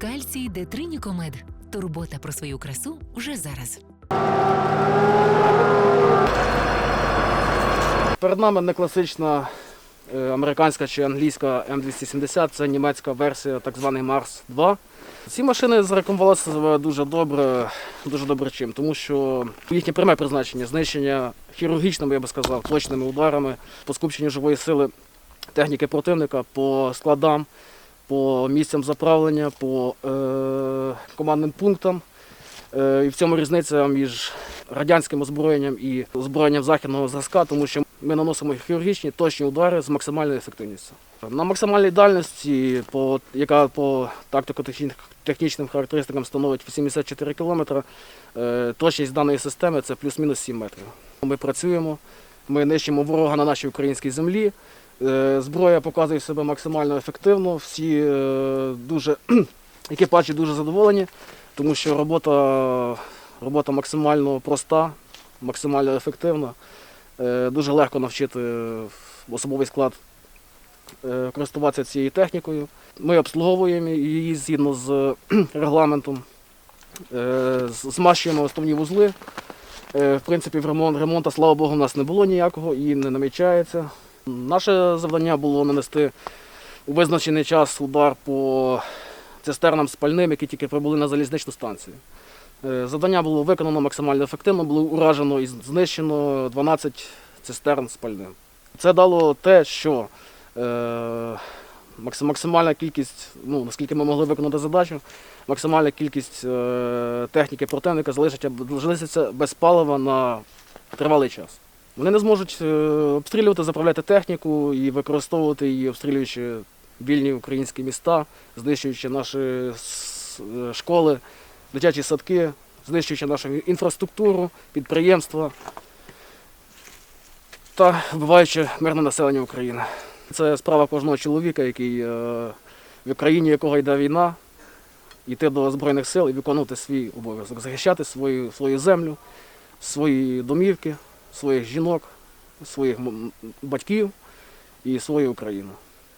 Кальцій Детринікомед. Турбота про свою красу вже зараз. Перед нами не класична е, американська чи англійська М270, це німецька версія, так званий Марс 2. Ці машини зарекомендували себе дуже добре, дуже добре чим, тому що їхнє пряме призначення знищення хірургічними, я би сказав, точними ударами по скупченню живої сили техніки противника, по складам, по місцям заправлення, по е, командним пунктам. Е, І в цьому різниця між радянським озброєнням і озброєнням західного зразка, тому що ми наносимо хірургічні точні удари з максимальною ефективністю. На максимальній дальності, по, яка по тактико-технічним характеристикам становить 84 км, е, точність даної системи це плюс-мінус 7 метрів. Ми працюємо, ми нищимо ворога на нашій українській землі. Е, Зброя показує себе максимально ефективно. Всі е, дуже екіпажі дуже задоволені, тому що робота, робота максимально проста, максимально ефективна. Е, Дуже легко навчити особовий склад користуватися цією технікою. Ми обслуговуємо її згідно з регламентом, змащуємо основні вузли. В принципі, в ремонт, ремонту, слава Богу, у нас не було ніякого і не намічається. Наше завдання було нанести у визначений час удар по цистернам спальним, які тільки прибули на залізничну станцію. Е, Завдання було виконано максимально ефективно, було уражено і знищено 12 цистерн спальним. Це дало те, що е, максимальна кількість, ну, наскільки ми могли виконати задачу, максимальна кількість е, техніки противника залишиться, без палива на тривалий час. Вони не зможуть е, обстрілювати, заправляти техніку і використовувати її, обстрілюючи вільні українські міста, знищуючи наші е, школи, дитячі садки, знищуючи нашу інфраструктуру, підприємства та вбиваючи мирне населення України. Це справа кожного чоловіка, який е, в країні якого йде війна, йти до Збройних сил і виконувати свій обов'язок, захищати свою, свою землю, свої домівки, своїх жінок, своїх батьків і свою Україну.